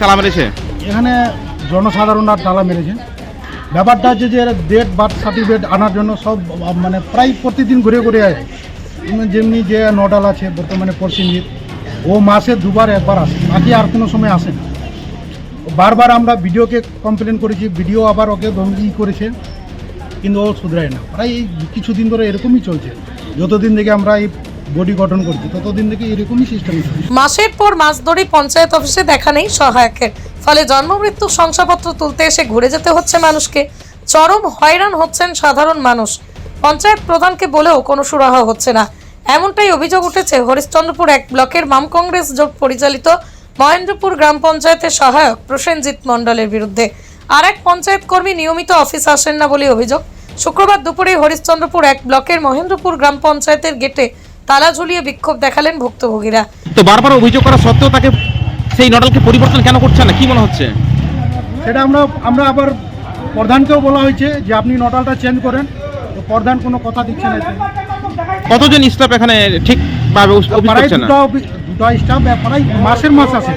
তালা মেরেছে? এখানে জনসাধারণরা তালা মেরেছে। ব্যাপারটা হচ্ছে যে ডেট বার্থ সার্টিফিকেট আনার জন্য সব মানে প্রায় প্রতিদিন ঘুরে ঘুরে আসে যেমন যে নডাল আছে, বর্তমানে পরশিঞ্জিত ও মাসে দুবার, একবার আসে। বাকি আর কোনো সময় আসে না। বারবার আমরা ভিডিওকে কমপ্লেন করেছি, ভিডিও আবার ওকে ধমকি করেছে, কিন্তু ও শুধরায় না। প্রায় কিছুদিন ধরে এরকমই চলছে। যতদিন থেকে আমরা এই বডি গঠন করছি, ততদিন থেকে এরকমই সিস্টেম মাসের পর মাস ধরে পঞ্চায়েত অফিসে দেখা নেই সহায়কের। ফলে শংসাপত্র তুলতে এসে ঘুরে যেতে হচ্ছে মানুষকে। চরম হয়রান হচ্ছেন সাধারণ মানুষ। পঞ্চায়েত প্রধানকে বলেও কোনো হচ্ছে না। এমনটাই অভিযোগ উঠেছে হরিশ্চন্দ্রপুর এক ব্লকের বাম কংগ্রেস জোট পরিচালিত মহেন্দ্রপুর গ্রাম পঞ্চায়েতের সহায়ক প্রসেনজিৎ মণ্ডলের বিরুদ্ধে। আর এক পঞ্চায়েত কর্মী নিয়মিত অফিস আসেন না বলে অভিযোগ। শুক্রবার দুপুরে হরিশ্চন্দ্রপুর এক ব্লকের মহেন্দ্রপুর গ্রাম পঞ্চায়েতের গেটে তালা ঝুলিয়ে বিক্ষোভ দেখালেন ভুক্তভোগীরা। তো বারবার অভিযোগ করা সত্ত্বেও তাকে সেই নডালকে পরিবর্তন কেন করছে না? কি মনে হচ্ছে? সেটা আমরা আমরা আবার প্রধানকেও বলা হয়েছে যে আপনি নটালটা চেঞ্জ করেন। তো প্রধান কোনো কথা দিচ্ছে না কতজন স্টাফ এখানে প্রায় দুটো দুটো স্টাফ প্রায় মাসের মাস আসে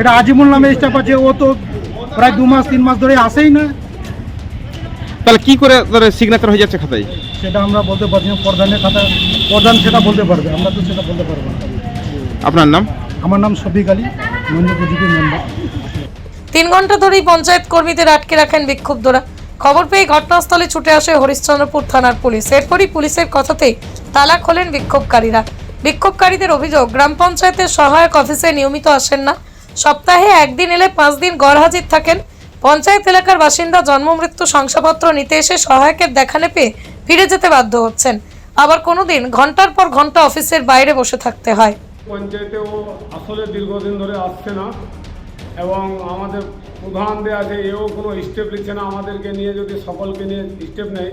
এটা আজিমুল নামে স্টাফ আছে ও তো প্রায় দু মাস তিন মাস ধরে আসেই না। তাহলে কি করে সিগনেচার হয়ে যাচ্ছে খাতায়? সেটা আমরা বলতে পারছি না প্রধানের খাতা প্রধান সেটা বলতে পারবে আমরা তো সেটা বলতে পারব না। আপনার নাম? আমার নাম শফিক আলী মন্দিরপুর মেম্বার তিন ঘণ্টা ধরেই পঞ্চায়েত কর্মীদের আটকে রাখেন বিক্ষুব্ধরা। খবর পেয়ে ঘটনাস্থলে ছুটে আসে হরিশ্চন্দ্রপুর থানার পুলিশ। এরপরই পুলিশের কথাতেই তালা খোলেন বিক্ষোভকারীরা। বিক্ষোভকারীদের অভিযোগ গ্রাম পঞ্চায়েতের সহায়ক অফিসে নিয়মিত আসেন না। সপ্তাহে একদিন এলে পাঁচ দিন গড়হাজির থাকেন পঞ্চায়েত এলাকার বাসিন্দা জন্ম, মৃত্যু, শংসাপত্র নিতে এসে সহায়কের দেখানে পেয়ে ফিরে যেতে বাধ্য হচ্ছেন। আবার কোনোদিন ঘণ্টার পর ঘণ্টা অফিসের বাইরে বসে থাকতে হয়। পঞ্চায়েতে ও আসলে দীর্ঘদিন ধরে আসছে না এবং আমাদের প্রধান যে আছে, এও কোনো স্টেপ নিচ্ছে না। আমাদেরকে নিয়ে যদি সকলকে নিয়ে স্টেপ নেয়,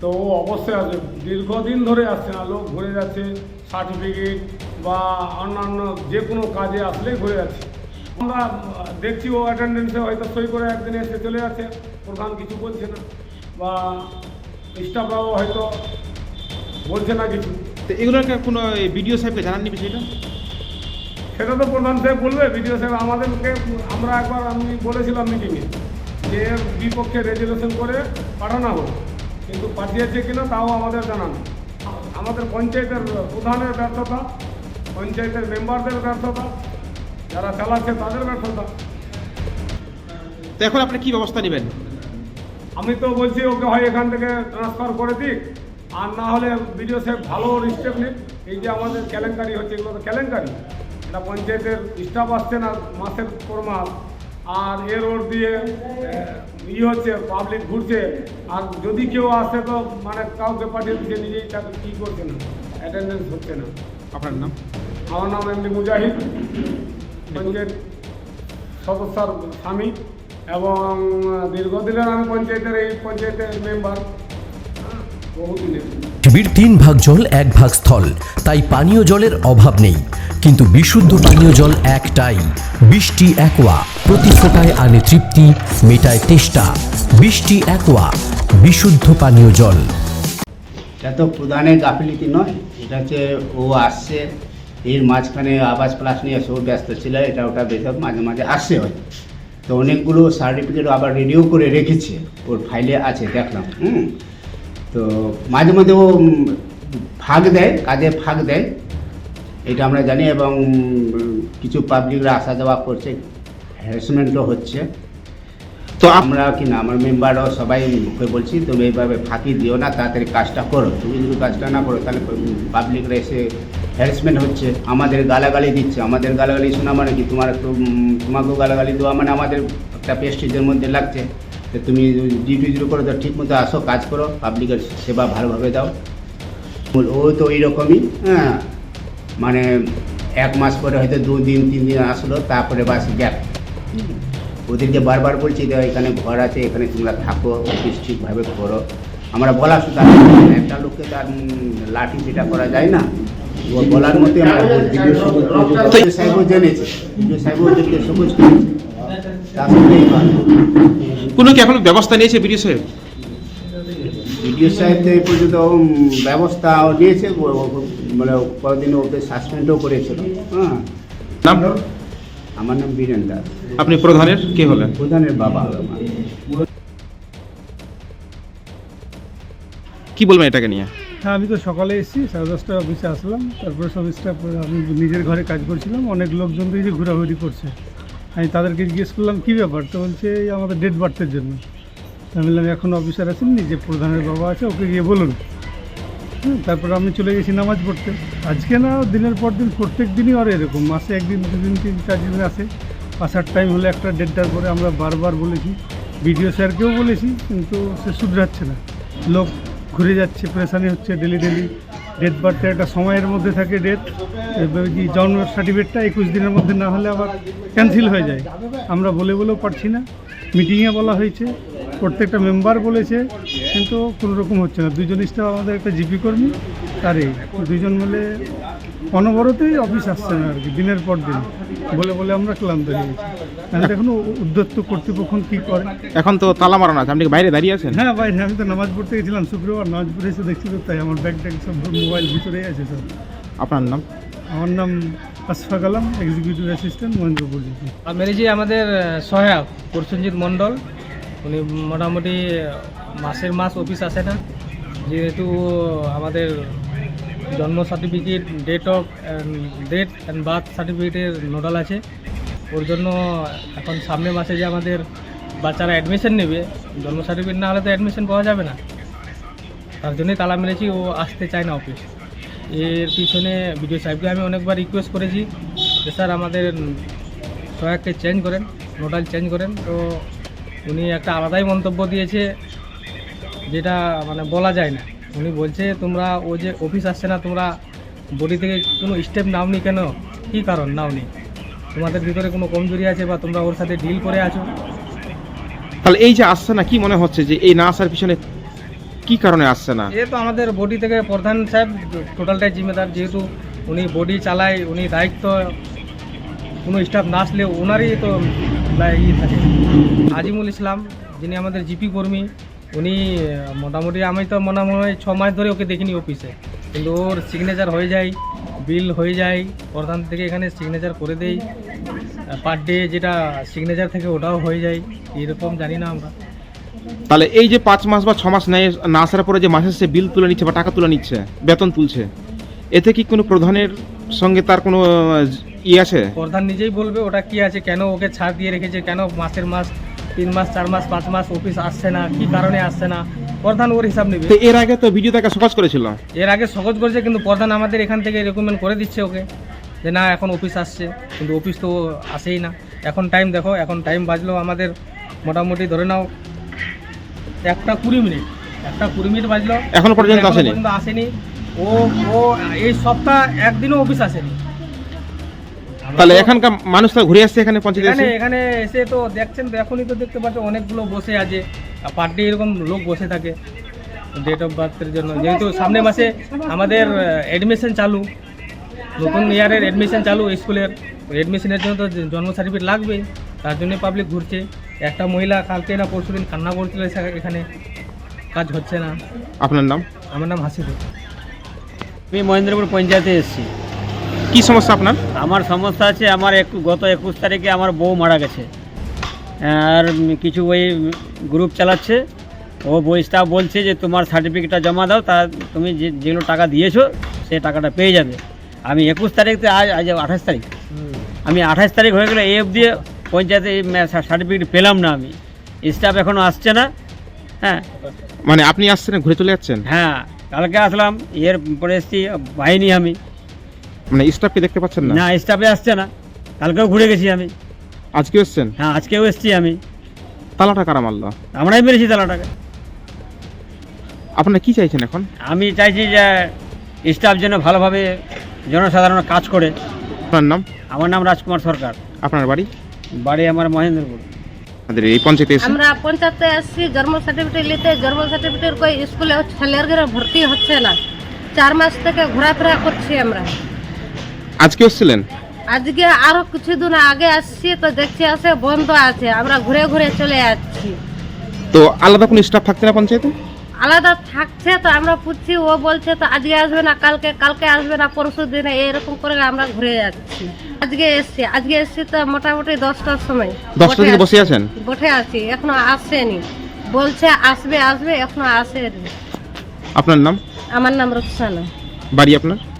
তো ও অবশ্যই আসবে। দীর্ঘদিন ধরে আসছে না। লোক ঘুরে যাচ্ছে সার্টিফিকেট বা অন্যান্য যে কোনো কাজে আসলেই ঘুরে যাচ্ছে। আমরা দেখছি ও অ্যাটেন্ডেন্সে হয়তো সই করে একদিন এসে চলে যাচ্ছে প্রধান কিছু বলছে না। বা স্টাফরাও হয়তো বলছে না কিছু। তো এগুলোকে কোনো বিডিও সাহেবকে জানাননি বিষয়টা? সেটা তো প্রধান সাহেব বলবে বিডিও সাহেব আমাদেরকে আমরা একবার আমি বলেছিলাম মিটিংয়ে যে বিপক্ষে রেজুলেশন করে পাঠানো হোক কিন্তু পাঠিয়েছে কিনা তাও আমাদের জানান আমাদের পঞ্চায়েতের প্রধানের ব্যর্থতা পঞ্চায়েতের মেম্বারদের ব্যর্থতা যারা চালাচ্ছে তাদের ব্যর্থতা। তো এখন আপনি কি ব্যবস্থা নেবেন? আমি তো বলছি ওকে হয় এখান থেকে ট্রান্সফার করে দিক। আর না হলে বিডিও সাহেব ভালো স্টেপ নিক। এই যে আমাদের কেলেঙ্কারি হচ্ছে এগুলো তো কেলেঙ্কারি এটা পঞ্চায়েতের স্টাফ আসছে না মাসের পর মাস। আর এর ওর দিয়ে ই হচ্ছে পাবলিক ঘুরছে। আর যদি কেউ আসে তো মানে কাউকে পাঠিয়ে দিচ্ছে নিজেই তাকে কী করছে না অ্যাটেন্ডেন্স হচ্ছে না। আপনার নাম? আমার নাম এমনি মুজাহিদ। পঞ্চায়েত সদস্যার স্বামী এবং দীর্ঘদিনের আমি পঞ্চায়েতের এই পঞ্চায়েতের মেম্বার। বহুদিনের পৃথিবীর তিন ভাগ জল এক ভাগ স্থল। তাই পানীয় জলের অভাব নেই। কিন্তু বিশুদ্ধ পানীয় জল একটাই। বৃষ্টি একোয়া প্রতি ফোটায় আনে তৃপ্তি মেটায় তেষ্টা। বৃষ্টি একোয়া বিশুদ্ধ পানীয় জল। এটা তো প্রধানের গাফিলিতি নয় এটা হচ্ছে ও আসছে এর মাঝখানে আবাস প্লাস নিয়ে ও ব্যস্ত ছিল, এটা ওটা বেসব মাঝে মাঝে আসছে হয়। তো অনেকগুলো সার্টিফিকেট আবার রেডিও করে রেখেছে, ওর ফাইলে আছে, দেখলাম, হুম। তো মাঝে মাঝে ও ফাঁক দেয়, কাজে ফাঁক দেয়, এটা আমরা জানি এবং কিছু পাবলিকরা আসা যাওয়া করছে হ্যারাসমেন্টও হচ্ছে। তো আমরা কি না, আমার মেম্বারও সবাই মুখে বলছি, তুমি এইভাবে ফাঁকি দিও না, তাড়াতাড়ি কাজটা করো। তুমি যদি কাজটা না করো, তাহলে পাবলিকরা এসে হ্যারাসমেন্ট হচ্ছে, আমাদের গালাগালি দিচ্ছে। আমাদের গালাগালি শোনা মানে কি? তোমার একটু তোমাকেও গালাগালি দেওয়া মানে আমাদের একটা পেস্টিজের মধ্যে লাগছে। তো তুমি ডিউটি ডিউটি করো, তো ঠিক মতো আসো, কাজ করো পাবলিকের সেবা ভালোভাবে দাও। ও তো ওই রকমই হ্যাঁ। মানে এক মাস পরে হয়তো দু দিন তিন দিন আসলো, তারপরে বাস গ্যাপ ওদেরকে বারবার বলছি যে এখানে ঘর আছে, এখানে তোমরা থাকো, অফিস ঠিকভাবে করো। আমরা বলা শুধু একটা লোককে তার লাঠি সেটা করা যায় না। বলার আমরা সাহেবও জেনেছে। সাহেবও সবুজ সঙ্গেই কোনো কি এখন ব্যবস্থা নিয়েছে বিডিও সাহেব? বিডিও সাহেব এই পর্যন্ত ব্যবস্থা নিয়েছে মানে কদিন ওকে সাসপেন্ডও করেছিল। হ্যাঁ। নাম? আমার নাম বীরেন দাস। আপনি প্রধানের? কে হলেন? প্রধানের বাবা কি বলবেন এটাকে নিয়ে? হ্যাঁ আমি তো সকালে এসেছি, সাড়ে দশটা অফিসে আসলাম। তারপরে সব স্টাফ আমি নিজের ঘরে কাজ করছিলাম, অনেক লোকজন যে ঘোরাঘুরি করছে। আমি তাদেরকে জিজ্ঞেস করলাম, কী ব্যাপার? তো বলছে, এই আমাদের ডেট বার্থের জন্য। আমি বললাম, এখন অফিসার আছেন নিজে প্রধানের বাবা আছে, ওকে গিয়ে বলুন। তারপর আমি চলে গেছি নামাজ পড়তে। আজকে না, দিনের পর দিন প্রত্যেক দিনই আর এরকম। মাসে একদিন দুদিন তিন চার দিন আসে। আসার টাইম হলে একটা দেড়টার পরে আমরা বারবার বলেছি। বিডিও স্যারকেও বলেছি, কিন্তু সে শুধরাচ্ছে না। লোক ঘুরে যাচ্ছে প্রেশানি হচ্ছে ডেলি ডেলি ডেথ বার্থে একটা সময়ের মধ্যে থাকে ডেথ জন্ম সার্টিফিকেটটা একুশ দিনের মধ্যে না হলে আবার ক্যান্সেল হয়ে যায়। আমরা বলে বলেও পারছি না। মিটিংয়ে বলা হয়েছে, প্রত্যেকটা মেম্বার বলেছে, কিন্তু কোনো রকম হচ্ছে না। দুজন স্টাফ আমাদের একটা জিপি কর্মী তারই। দুজন মিলে অনবরতই অফিস আসছে না আর কি দিনের পর দিন। বলে বলে আমরা ক্লান্ত হয়ে গেছি। এখনও উদ্যত্ত কর্তৃপক্ষ কী করে? এখন তো তালা মারানো আছে। আপনি কি বাইরে দাঁড়িয়ে আছেন? হ্যাঁ ভাই আমি তো নামাজ পড়তে গেছিলাম শুক্রবার। নামাজ পড়ে এসে দেখছি তো তাই আমার ব্যাগ ট্যাগ সব মোবাইল ভিতরেই আছে সব। আপনার নাম? আমার নাম আশফাক আলম এক্সিকিউটিভ অ্যাসিস্ট্যান্ট মহেন্দ্রপুর আর মেরে যে আমাদের সহায়ক প্রসেনজিৎ মণ্ডল। উনি মোটামুটি মাসের মাস অফিস আসে না। যেহেতু আমাদের জন্ম certificate date of date and birth সার্টিফিকেটের নোডাল আছে। ওর জন্য এখন সামনের মাসে যে আমাদের বাচ্চারা অ্যাডমিশন নেবে, জন্ম সার্টিফিকেট না হলে তো অ্যাডমিশন পাওয়া যাবে না। তার জন্যই তালা মেরেছি, ও আসতে চায় না অফিস এর পিছনে বিডিও সাহেবকে আমি অনেকবার রিকোয়েস্ট করেছি যে, স্যার, আমাদের সহায়ককে চেঞ্জ করেন নোডাল চেঞ্জ করেন। তো উনি একটা আলাদাই মন্তব্য দিয়েছে, যেটা মানে বলা যায় না। উনি বলছে তোমরা ও যে অফিস আসছে না তোমরা বডি থেকে কোনো স্টেপ নাওনি কেন? কী কারণ নাওনি? তোমাদের ভিতরে কোনো কমজোরি আছে বা তোমরা ওর সাথে ডিল করে আছো? তাহলে এই যে আসছে না কি মনে হচ্ছে যে এই না আসার পিছনে কি কারণে আসছে না? এ তো আমাদের বডি থেকে প্রধান সাহেব টোটালটাই জিম্মেদার। যেহেতু উনি বডি চালায় উনি দায়িত্ব কোনো স্টাফ না আসলে ওনারই তো লা- ই থাকে। আজিমুল ইসলাম যিনি আমাদের জিপি কর্মী উনি মোটামুটি আমি তো মনে হয় ছ মাস ধরে ওকে দেখিনি অফিসে। কিন্তু ওর সিগনেচার হয়ে যায় বিল হয়ে যায় প্রধান থেকে এখানে সিগনেচার করে দেই। পার ডে যেটা সিগনেচার থেকে ওটাও হয়ে যায় এরকম জানি না আমরা। তাহলে এই যে পাঁচ মাস বা ছ মাস না আসার পরে যে মাসে সে বিল তুলে নিচ্ছে বা টাকা তুলে নিচ্ছে বেতন তুলছে এতে কি কোনো প্রধানের সঙ্গে তার কোনো আহ, ই আছে? প্রধান নিজেই বলবে ওটা কি আছে কেন ওকে ছাড় দিয়ে রেখেছে কেন মাসের মাস তিন মাস চার মাস পাঁচ মাস অফিস আসছে না কি কারণে আসছে না? প্রধান ওর হিসাব নেবে। এর আগে তো ভিডিও তাকে সহজ করেছিল এর আগে সহজ করেছে কিন্তু প্রধান আমাদের এখান থেকে রেকমেন্ড করে দিচ্ছে ওকে। যে না এখন অফিস আসছে কিন্তু অফিস তো আসেই না। এখন টাইম দেখো এখন টাইম বাজলো আমাদের। মোটামুটি ধরে নাও একটা কুড়ি মিনিট একটা কুড়ি মিনিট বাজলো। এখন পর্যন্ত আসেনি? আসেনি। ও ও এই সপ্তাহ একদিনও অফিস আসেনি। তাহলে এখানকার মানুষ তো ঘুরে আসছে এখানে পঞ্চায়েত এখানে এখানে এসে তো দেখছেন তো এখনই তো দেখতে পাচ্ছেন অনেকগুলো বসে আছে। পার ডে এরকম লোক বসে থাকে। ডেট অফ বার্থের জন্য। যেহেতু সামনের মাসে আমাদের অ্যাডমিশন চালু। নতুন ইয়ারের অ্যাডমিশন চালু স্কুলের অ্যাডমিশনের জন্য তো জন্ম সার্টিফিকেট লাগবে। তার জন্য পাবলিক ঘুরছে। একটা মহিলা কালকে না পরশু দিন কান্না করছিল এখানে। কাজ হচ্ছে না। আপনার নাম? আমার নাম হাসিদুর আমি মহেন্দ্রপুর পঞ্চায়েতে এসেছি। কি সমস্যা আপনার? আমার সমস্যা আছে আমার এক গত একুশ তারিখে আমার বউ মারা গেছে। আর কিছু ওই গ্রুপ চালাচ্ছে। ও বই স্টাফ বলছে যে তোমার সার্টিফিকেটটা জমা দাও তা তুমি যে যেগুলো টাকা দিয়েছ সে টাকাটা পেয়ে যাবে। আমি একুশ তারিখ আজ আজ আঠাশ তারিখ। আমি আঠাশ তারিখ হয়ে গেলে এ অবধি পঞ্চায়েতে সার্টিফিকেট পেলাম না আমি। স্টাফ এখনও আসছে না। হ্যাঁ। মানে আপনি আসছেন ঘুরে চলে যাচ্ছেন? হ্যাঁ। কালকে আসলাম এর পরে এসছি পাইনি আমি। মানে স্টাফকে দেখতে পাচ্ছেন না? না স্টাফে আসছে না। কালকেও ঘুরে গেছি আমি। আজকে এসছেন? হ্যাঁ আজকেও এসছি আমি। তালাটা কারা মারলো? আমরাই মেরেছি তালাটাকে। আপনারা কি চাইছেন এখন? আমি চাইছি যে স্টাফ যেন ভালোভাবে জনসাধারণ কাজ করে। আপনার নাম? আমার নাম রাজকুমার সরকার। আপনার বাড়ি? বাড়ি আমার মহেন্দ্রপুর। আমাদের এই পঞ্চায়েতে এসে আমরা পঞ্চায়েতে আসছি জন্ম সার্টিফিকেট নিতে। জন্ম সার্টিফিকেট কই? স্কুলে ছেলের ঘরে ভর্তি হচ্ছে না। চার মাস থেকে ঘোরাফেরা করছি আমরা। আজকে এসেছিলেন আজকে আরও কিছুদিন আগে আসছি তো দেখছি আছে বন্ধ আছে আমরা ঘুরে ঘুরে চলে যাচ্ছি। তো আলাদা কোনো স্টাফ থাকছে না পঞ্চায়েতে? আলাদা থাকছে তো আমরা পুচ্ছি ও বলছে তো আজকে আসবে না কালকে কালকে আসবে না পরশু দিনে এরকম করে আমরা ঘুরে যাচ্ছি। আজকে এসছি আজকে এসছি তো মোটামুটি দশটার সময়। দশটা থেকে বসে আছেন? বসে আছি এখনও আসেনি। বলছে আসবে আসবে এখনও আসেনি। আপনার নাম? আমার নাম রুকসানা। বাড়ি আপনার?